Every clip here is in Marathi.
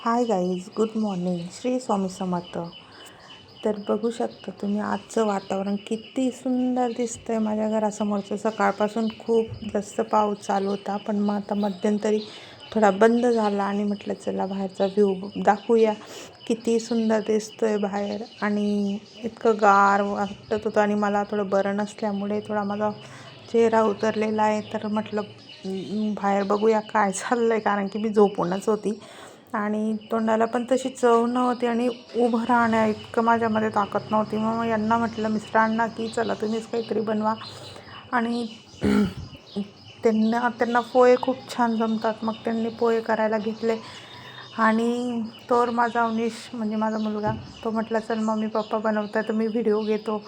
Hi guys good morning. Shri Swami Samarth. तर बघू शकता तुम्ही आजचं वातावरण किती सुंदर दिसतं आहे माझ्या घरासमोरचं. सकाळपासून खूप जास्त पाऊस चालू होता पण मग आता मध्यंतरी थोडा बंद झाला आणि म्हटलं चला बाहेरचा व्ह्यू दाखवूया. किती सुंदर दिसतो आहे बाहेर आणि इतकं गार वाटत होतं आणि मला थोडं बरं नसल्यामुळे थोडा माझा चेहरा उतरलेला आहे. तर म्हटलं बाहेर बघूया काय चाललं आहे कारण की मी झोपूनच होती. आणि तोंडाला पण तशी चव नव्हती आणि उभं राहण्या इतकं माझ्यामध्ये ताकद नव्हती. मग यांना म्हटलं मिस्टरांना की चला तुम्हीच काहीतरी बनवा. आणि त्यांना त्यांना पोहे खूप छान जमतात. मग त्यांनी पोहे करायला घेतले. आणि तोर माझा अवनीश म्हणजे माझा मुलगा तो म्हटला चल मम्मी पप्पा बनवतात तर मी व्हिडिओ घेतो.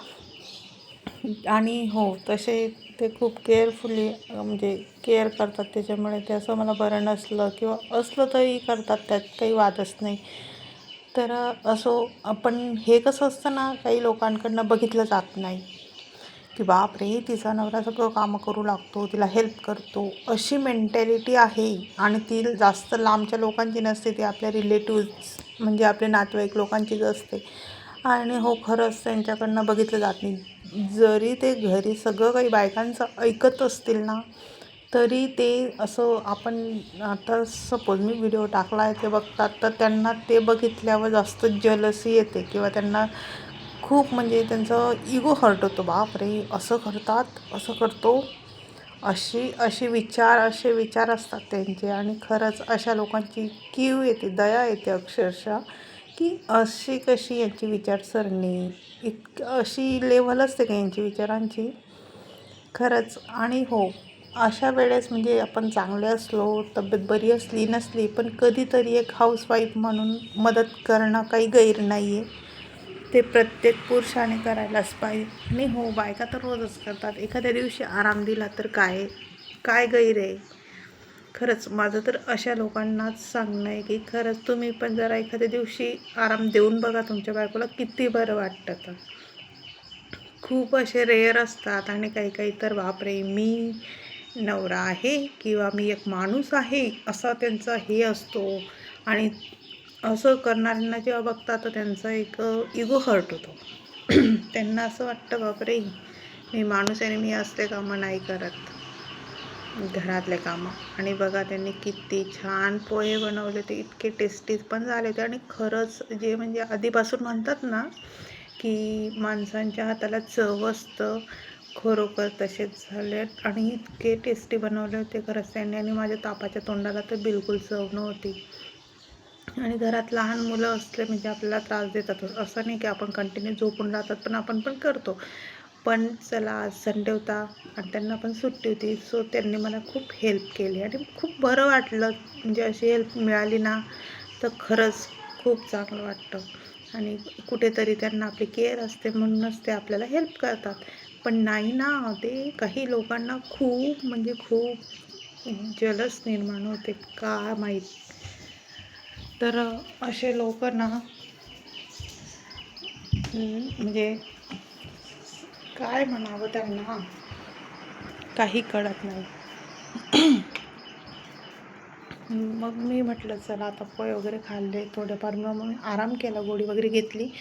आणि हो तसे ते खूप केअरफुली म्हणजे केअर करतात त्याच्यामुळे ते असं मला बरं नसलं किंवा असलं तरी करतात त्यात काही वादच नाही. तर असो आपण हे कसं असतं ना काही लोकांकडनं बघितलं जात नाही. की बापरे तिचा नवरा सगळं कामं करू लागतो तिला हेल्प करतो. अशी मेंटॅलिटी आहे आणि ती जास्त लांबच्या लोकांची नसते ती आपल्या रिलेटिव्ज म्हणजे आपले नातेवाईक लोकांचीच असते. आणि हो खरंच त्यांच्याकडनं बघितलं जात नाही. जरी ते घरी सगळं काही बायकांचं ऐकत असतील ना तरी ते असं आपण आता सपोज मी व्हिडिओ टाकला आहे ते बघतात तर त्यांना ते बघितल्यावर जास्त जलसी येते किंवा त्यांना खूप म्हणजे त्यांचं इगो हर्ट होतो. बाप रे असं करतात असं करतो. अशी अशी विचार असे विचार असतात त्यांचे. आणि खरंच अशा लोकांची कीव येते दया येते अक्षरशः. की अशी कशी यांची विचारसरणी इतक अशी लेवल असते का यांची विचारांची? खरंच. आणि हो अशा वेळेस म्हणजे आपण चांगले असलो तब्येत बरी असली नसली पण कधीतरी एक हाऊसवाईफ म्हणून मदत करणं काही गैर नाही आहे ते प्रत्येक पुरुषाने करायलाच पाहिजे. आणि हो बायका तर रोजच करतात. एखाद्या दिवशी आराम दिला तर काय? काय गैर आहे? खरंच माझं तर अशा लोकांनाच सांगणं आहे की खरंच तुम्ही पण जरा एखाद्या दिवशी आराम देऊन बघा तुमच्या बायकोला किती बरं वाटतं तर खूप असे रेअर असतात आणि काही काही तर बापरे मी नवरा आहे किंवा मी एक माणूस आहे असा त्यांचा हे असतो. आणि असं करणाऱ्यांना जेव्हा बघतात तर त्यांचा एक इगो हर्ट होतो. त्यांना असं वाटतं बापरे मी माणूस आहे आणि मी असते कामं नाही करत. घरातले कामं. आणि बघा त्यांनी किती छान पोहे बनवले ते इतके टेस्टी पण झाले होते. आणि खरंच जे म्हणजे आधीपासून म्हणतात ना की माणसांच्या हाताला चव असतं खरोखर तसेच झाले. आणि इतके टेस्टी बनवले होते खरंच त्यांनी. आणि माझ्या तापाच्या तोंडाला तर बिलकुल चव नव्हती. आणि घरात लहान मुलं असले म्हणजे आपल्याला त्रास देतात. असं नाही की आपण कंटिन्यू झोपून राहतात पण आपण पण करतो. पण चला आज संडे होता आणि त्यांना पण सुट्टी होती. सो त्यांनी मला खूप हेल्प केली आणि खूप बरं वाटलं. म्हणजे अशी हेल्प मिळाली ना तर खरंच खूप चांगलं वाटतं. आणि कुठेतरी त्यांना आपली केअर असते म्हणूनच ते आपल्याला हेल्प करतात. पण नाही ना ते काही लोकांना खूप म्हणजे खूप जलस निर्माण होते. का माहीत? तर असे लोक ना म्हणजे काय म्हणावं त्यांना? काही कळत नाही. मग मी म्हटलं चला आता पोहे वगैरे खाल्ले थोडेफार. मग मी आराम केला गोळी वगैरे घेतली.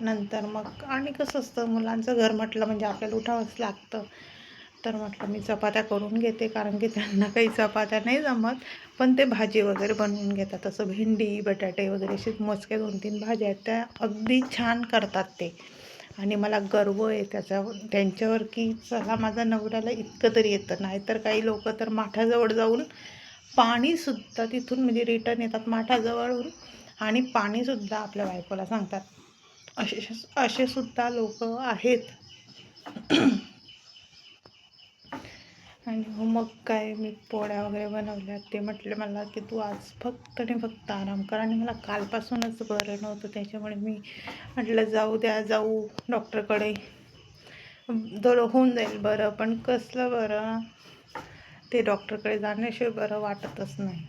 नंतर मग आणि कसं असतं मुलांचं घर म्हटलं म्हणजे आपल्याला उठावंच लागतं. तर म्हटलं मी चपात्या करून घेते कारण की त्यांना काही चपात्या नाही जमत. पण ते भाजी वगैरे बनवून घेतात. तसं भेंडी बटाटे वगैरे असे मोजक्या दोन तीन भाज्या आहेत त्या अगदी छान करतात ते. आणि मला गर्व आहे त्याचा त्यांच्यावर की चला माझा नवऱ्याला इतकं तरी येतं. नाहीतर काही लोक तर माठाजवळ जाऊन पाणीसुद्धा तिथून म्हणजे रिटर्न येतात माठाजवळून आणि पाणीसुद्धा आपल्या बायकोला सांगतात. असे असे सुद्धा लोक आहेत. आणि हो मग काय मी पोळ्या वगैरे बनवल्या ते म्हटले मला की तू आज फक्त आणि फक्त आराम कर. आणि मला कालपासूनच बरं नव्हतं त्याच्यामुळे मी म्हटलं जाऊ द्या जाऊ डॉक्टरकडे. थोडं होऊन जाईल बरं पण कसलं बरं? ते डॉक्टरकडे जाण्याशिवाय बरं वाटतच नाही.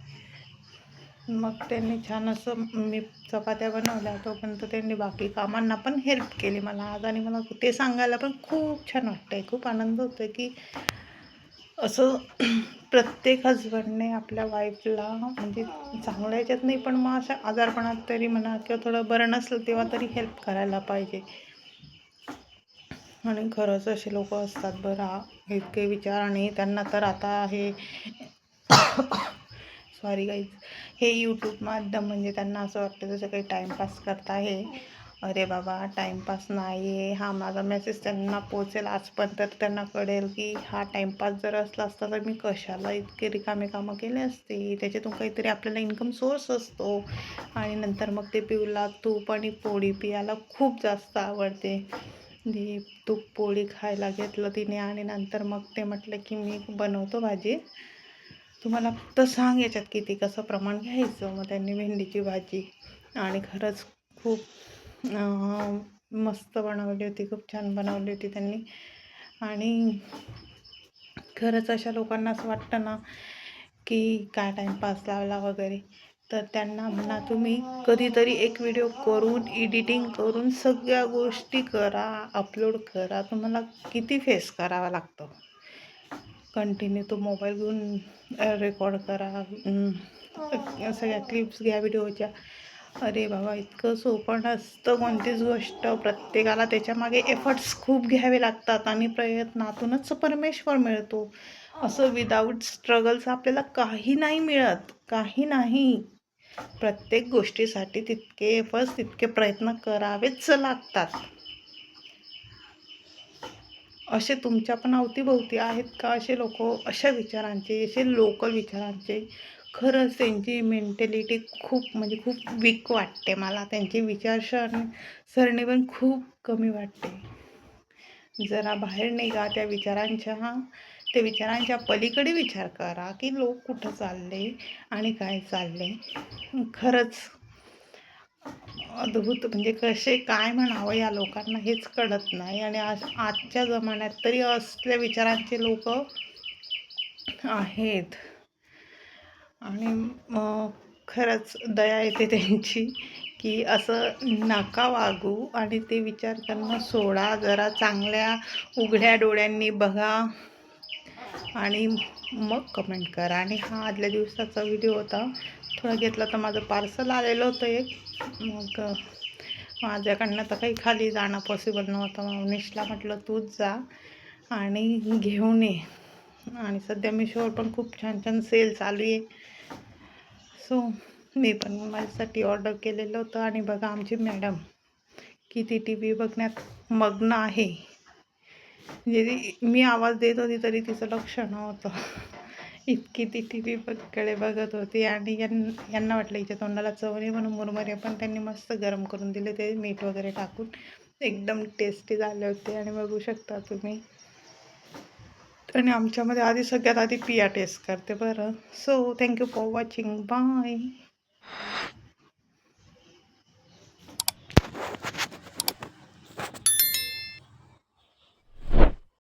मग त्यांनी छान असं मी चपात्या बनवल्या तोपर्यंत त्यांनी बाकी कामांना पण हेल्प केली मला आज. आणि मला ते सांगायला पण खूप छान वाटतं आहे खूप आनंद होतो आहे की असं प्रत्येक हजबंडने आपल्या वाईफला म्हणजे चांगल्या याच्यात नाही पण मग अशा आजारपणात तरी म्हणा किंवा थोडं बरं नसलं तेव्हा तरी हेल्प करायला पाहिजे. आणि खरंच असे लोक असतात बरं इतके विचार आणि त्यांना तर आता हे सॉरी गाईज हे यूट्यूब माध्यम म्हणजे त्यांना असं वाटतं जसं काही टाईमपास करता आहे. अरे बाबा टाईमपास नाही आहे हा माझा मेसेज त्यांना पोचेल आजपर्यंत तर त्यांना कळेल की हा टाईमपास जर असला असता तर मी कशाला इतके रिकामे कामं केले असते? त्याच्यातून काहीतरी आपल्याला इन्कम सोर्स असतो. आणि नंतर मग ते पिऊला तूप आणि पोळी पियाला खूप जास्त आवडते. ते तूप पोळी खायला घेतलं तिने आणि नंतर मग ते म्हटलं की मी बनवतो भाजी. तुम्हाला फक्त सांग याच्यात किती कसं प्रमाण घ्यायचं? मग त्यांनी भेंडीची भाजी. आणि खरंच खूप मस्त बनवली होती खूप छान बनवली होती त्यांनी. आणि खरंच अशा लोकांना असं वाटतं ना की काय टाईमपास लावला वगैरे. तर त्यांना म्हणा तुम्ही कधीतरी एक व्हिडिओ करून एडिटिंग करून सगळ्या गोष्टी करा अपलोड करा. तुम्हाला किती फेस करावा लागतो. कंटिन्यू तो मोबाईल घेऊन रेकॉर्ड करा. सगळ्या क्लिप्स घ्या व्हिडिओच्या अरे बाबा इतकं सोपं नसतं कोणतीच गोष्ट. प्रत्येकाला त्याच्यामागे एफर्ट्स खूप घ्यावे लागतात आणि प्रयत्नातूनच परमेश्वर मिळतो. असं विदाऊट स्ट्रगल्स आपल्याला काही नाही मिळत काही नाही. प्रत्येक गोष्टीसाठी तितके एफर्ट्स तितके प्रयत्न करावेच लागतात. असे तुमच्या पण अवतीभोवती आहेत का? असे लोक अशा विचारांचे असे लोकल विचारांचे खरंच त्यांची मेंटॅलिटी खूप म्हणजे खूप वीक वाटते मला. त्यांची विचारसरणी सरणी पण खूप कमी वाटते. जरा बाहेर निघा त्या विचारांच्या त्या विचारांच्या पलीकडे विचार करा की लोक कुठं चालले आणि काय चालले. खरंच अद्भुत म्हणजे कसे काय म्हणावं या लोकांना हेच कळत नाही. आणि आज आजच्या जमान्यात तरी असल्या विचारांचे लोक आहेत. आणि मग खरंच दया येते त्यांची की असं नका वागू आणि ते विचार त्यांना सोडा. जरा चांगल्या उघड्या डोळ्यांनी बघा आणि मग कमेंट करा. आणि हा आदल्या दिवसाचा व्हिडिओ होता. थोडा घेतला तर माझं पार्सल आलेलं होतं एक. मग माझ्याकडनं तर काही खाली जाणं पॉसिबल नव्हतं. मग निशला म्हटलं तूच जा आणि घेऊन ये. आणि सध्या मिशोवर पण खूप छान छान सेल चालू आहे. सो मी पण माझ्यासाठी ऑर्डर केलेलं होतं. आणि बघा आमची मॅडम किती टी व्ही बघण्यात मग्न आहे. जरी मी आवाज देत होती तरी तिचं लक्ष नव्हतं. इतकी ती टी व्ही बघकडे बघत होती. आणि यां यांना वाटलं हिच्या तोंडाला चव नाही म्हणून मुरमुरे पण त्यांनी मस्त गरम करून दिले. ते मीठ वगैरे टाकून एकदम टेस्टी झाले होते. आणि बघू शकता तुम्ही आणि आमच्यामध्ये आधी सगळ्यात आधी पिया टेस्ट करते बरं. So thank you for watching bye